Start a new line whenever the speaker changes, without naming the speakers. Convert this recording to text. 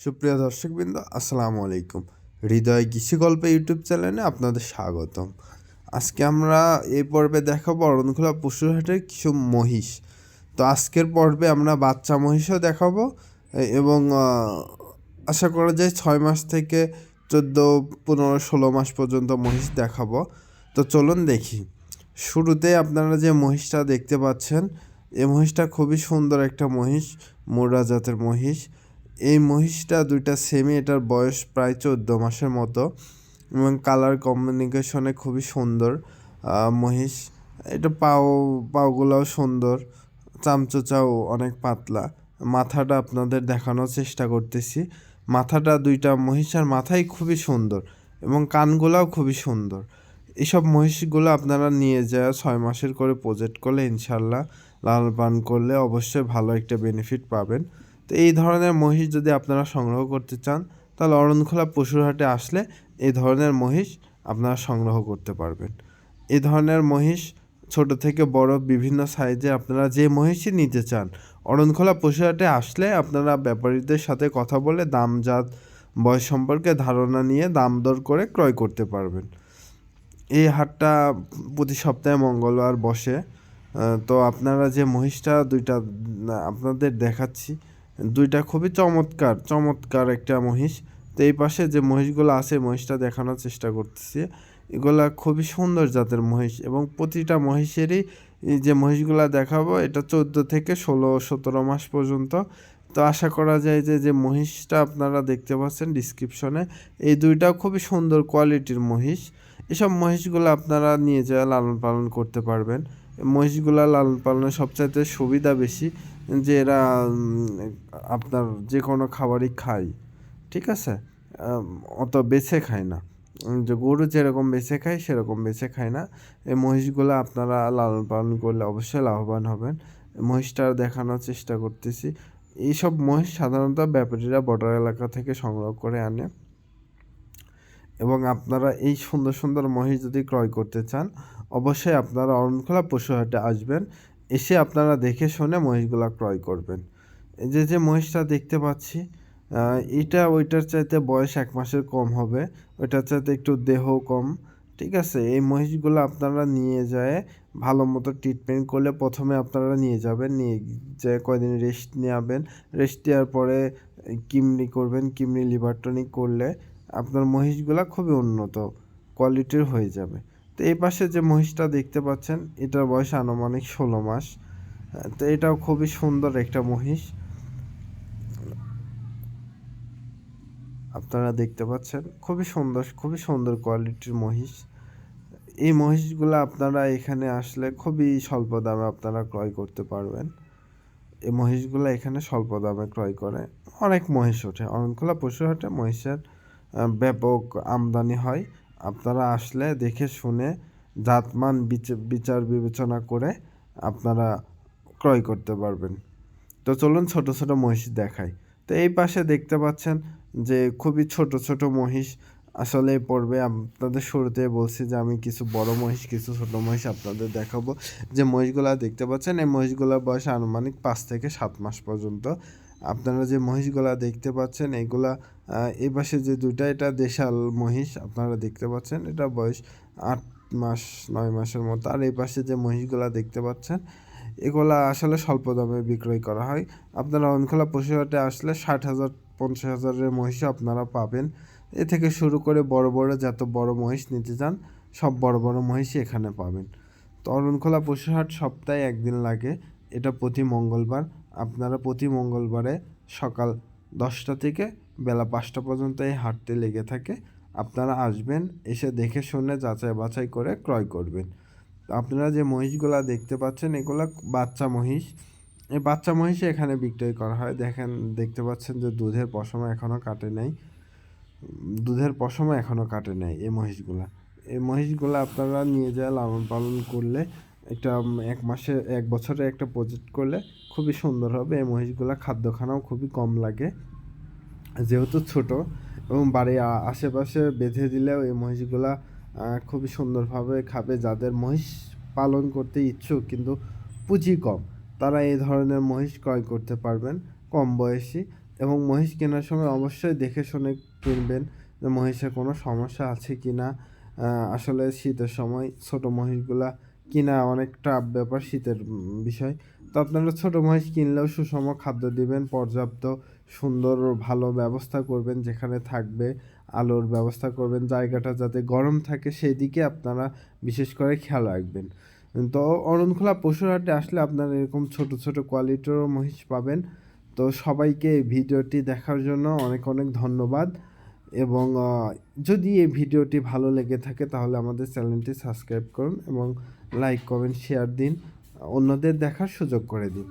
সুপ্রিয় দর্শকবৃন্দ, আসসালামু আলাইকুম। হৃদয় কৃষি গল্প ইউটিউব চ্যানেলে আপনাদের স্বাগতম। আজকে আমরা এই পর্বে দেখাবো অরণখোলা পশুরহাটের কিছু মহিষ। তো আজকের পর্বে আমরা বাচ্চা মহিষও দেখাবো এবং আশা করা যায় ছয় মাস থেকে চোদ্দ, পনেরো, ষোলো মাস পর্যন্ত মহিষ দেখাবো। তো চলুন দেখি। শুরুতে আপনারা যে মহিষটা দেখতে পাচ্ছেন এই মহিষটা খুবই সুন্দর একটা মহিষ মোরা জাতের মহিষ। এই মহিষটা দুইটা সেমি এটার বয়স প্রায় চোদ্দ মাসের মতো এবং কালার কমিউনিকেশনে খুবই সুন্দর। মহিষ, এটা পাও, পাওগুলোও সুন্দর, চামচোচাও অনেক পাতলা। মাথাটা আপনাদের দেখানোর চেষ্টা করতেছি। মাথাটা দুইটা মহিষার মাথাই খুবই সুন্দর এবং কানগুলাও খুবই সুন্দর। এসব মহিষগুলো আপনারা নিয়ে যায় ছয় মাসের করে প্রজেক্ট করলে ইনশাল্লাহ লাল পান করলে অবশ্যই ভালো একটা বেনিফিট পাবেন। তো এই ধরনের মহিষ যদি আপনারা সংগ্রহ করতে চান, তাহলে অরণখোলা পশুরহাটে আসলে এই ধরনের মহিষ আপনারা সংগ্রহ করতে পারবেন। এই ধরনের মহিষ ছোট থেকে বড় বিভিন্ন সাইজে আপনারা যে মহিষই নিতে চান, অরণখোলা পশুহাটে আসলে আপনারা ব্যাপারীদের সাথে কথা বলে দাম জাত বয়স সম্পর্কে ধারণা নিয়ে দাম দর করে ক্রয় করতে পারবেন। এই হাটটা প্রতি সপ্তাহে মঙ্গলবার বসে তো আপনারা যে মহিষটা দুইটা আপনাদের দেখাচ্ছি। দুইটা খুবই চমৎকার চমৎকার একটা মহিষ। তো এই পাশে যে মহিষগুলো আছে, মহিষটা দেখানোর চেষ্টা করতেছি। এগুলা খুবই সুন্দর জাতের মহিষ এবং প্রতিটা মহিষেরই যে মহিষগুলা দেখাবো, এটা চোদ্দ থেকে ষোলো, সতেরো মাস পর্যন্ত। তো আশা করা যায় যে যে মহিষটা আপনারা দেখতে পাচ্ছেন ডিসক্রিপশনে এই দুইটাও খুবই সুন্দর কোয়ালিটির মহিষ। এসব মহিষগুলো আপনারা নিয়ে যাওয়া লালন পালন করতে পারবেন। মহিষগুলা লালন পালনের সবচাইতে সুবিধা বেশি। যে এরা আপনার যে কোনো খাবারই খায়, ঠিক আছে? অত বেছে খায় না। যে গরু যেরকম বেছে খায়, সেরকম বেছে খায় না। এই মহিষগুলো আপনারা লালন পালন করলে অবশ্যই লাভবান হবেন। মহিষটা দেখানোর চেষ্টা করতেছি। এইসব মহিষ সাধারণত ব্যাপারীরা বর্ডার এলাকা থেকে সংগ্রহ করে আনে। এবং আপনারা এই সুন্দর সুন্দর মহিষ যদি ক্রয় করতে চান, অবশ্যই আপনারা অরণখোলা পশুহাটে আসবেন। এসে আপনারা দেখে শুনে মহিষগুলা ক্রয় করবেন। যে যে মহিষটা দেখতে পাচ্ছি এটা ওইটার চাইতে বয়স এক মাসের কম হবে, ওইটার চাইতে একটু দেহ কম, ঠিক আছে? এই মহিষগুলো আপনারা নিয়ে যায়, ভালো মতো ট্রিটমেন্ট করলে প্রথমে আপনারা নিয়ে যাবেন, নিয়ে যে কয়দিন রেস্ট নেবেন রেস্ট নেওয়ার পরে কিমনি করবেন, কিমনি লিভার টনিক করলে আপনার মহিষগুলা খুবই উন্নত কোয়ালিটির হয়ে যাবে। তো এই পাশে যে মহিষটা দেখতে পাচ্ছেন, এটার বয়স আনুমানিক ষোলো মাস। তো এটাও খুবই সুন্দর একটা মহিষ। আপনারা দেখতে পাচ্ছেন, খুবই সুন্দর খুবই সুন্দর কোয়ালিটির মহিষ। এই মহিষগুলো আপনারা এখানে আসলে খুবই স্বল্প দামে আপনারা ক্রয় করতে পারবেন। এই মহিষগুলো এখানে স্বল্প দামে ক্রয় করে। অনেক মহিষ ওঠে, অনেকগুলো পশু হাটে মহিষের ব্যাপক আমদানি হয়। আপনারা আসলে দেখে শুনে জাতমান বিচ- বিচার বিবেচনা করে আপনারা ক্রয় করতে পারবেন। তো চলুন ছোট ছোট মহিষ দেখাই। তো এই পাশে দেখতে পাচ্ছেন যে খুবই ছোট ছোট মহিষ আসলে পড়বে। আপনাদের শুরুতে বলছি যে আমি কিছু বড় মহিষ, কিছু ছোট মহিষ আপনাদের দেখাবো। যে মহিষগুলা দেখতে পাচ্ছেন, এই মহিষগুলোর বয়স আনুমানিক পাঁচ থেকে সাত মাস পর্যন্ত। আপনারা যে মহিষগুলা দেখতে পাচ্ছেন, এগুলা এই পাশে যে দুইটা, এটা দেশাল মহিষ, আপনারা দেখতে পাচ্ছেন, এটা বয়স আট মাস, নয় মাসের মতো। আর এই পাশে যে মহিষগুলা দেখতে পাচ্ছেন, এগুলা আসলে স্বল্প দামে বিক্রয় করা হয়। আপনারা অনখোলা পশুহাটে আসলে ষাট হাজার, পঞ্চাশ হাজারের মহিষও আপনারা পাবেন। এ থেকে শুরু করে বড় বড় যত বড় মহিষ নিতে চান, সব বড় বড় মহিষই এখানে পাবেন। তো অরণখোলা পশুহাট সপ্তাহে একদিন লাগে, এটা প্রতি মঙ্গলবার। আপনারা প্রতি মঙ্গলবারে সকাল দশটা থেকে বেলা পাঁচটা পর্যন্ত এই হাটটি লেগে থাকে। আপনারা আসবেন, এসে দেখে শুনে যাচাই বাছাই করে ক্রয় করবেন। আপনারা যে মহিষগুলা দেখতে পাচ্ছেন, এগুলা বাচ্চা মহিষ। এই বাচ্চা মহিষে এখানে বিক্রয় করা হয়। দেখেন, দেখতে পাচ্ছেন যে দুধের পশমা এখনও কাটে নাই। দুধের পশমা এখনও কাটে নাই এই মহিষগুলা। এই মহিষগুলা আপনারা নিয়ে যায় লালন পালন করলে উম, এক মাসে এক বছরে একটা প্রজেক্ট করলে খুবই সুন্দর হবে। এই মহিষগুলা খাদ্যখানাও খুবই কম লাগে। যেহেতু ছোট এবং বাড়ির আশেপাশে বেঁধে দিলেও এই মহিষগুলা খুবই সুন্দরভাবে খাবে। যাদের মহিষ পালন করতে ইচ্ছুক কিন্তু পুঁজি কম তারা এই ধরনের মহিষ ক্রয় করতে পারবেন কম বয়সী। এবং মহিষ কেনার সময় অবশ্যই দেখে শুনে কিনবেন যে মহিষের কোনো সমস্যা আছে কি না আসলে শীতের সময় ছোট মহিষগুলা কিনা অনেকটা ব্যাপার শীতের বিষয়। তো আপনারা ছোট মহিষ কিনলেও সুষম খাদ্য দিবেন, পর্যাপ্ত সুন্দর ভালো ব্যবস্থা করবেন যেখানে থাকবে, আলোর ব্যবস্থা করবেন, জায়গাটা যাতে গরম থাকে সেই দিকে আপনারা বিশেষ করে খেয়াল রাখবেন। তো অরণখোলা পশুর হাটে আসলে আপনারা এরকম ছোট ছোট কোয়ালিটিরও মহিষ পাবেন। তো সবাইকে এই ভিডিওটি দেখার জন্য অনেক অনেক ধন্যবাদ। এবং যদি এই ভিডিওটি ভালো লেগে থাকে তাহলে আমাদের চ্যানেলটি সাবস্ক্রাইব করুন এবং লাইক কমেন্ট শেয়ার দিন। অন্যদের দেখার সুযোগ করে দিন।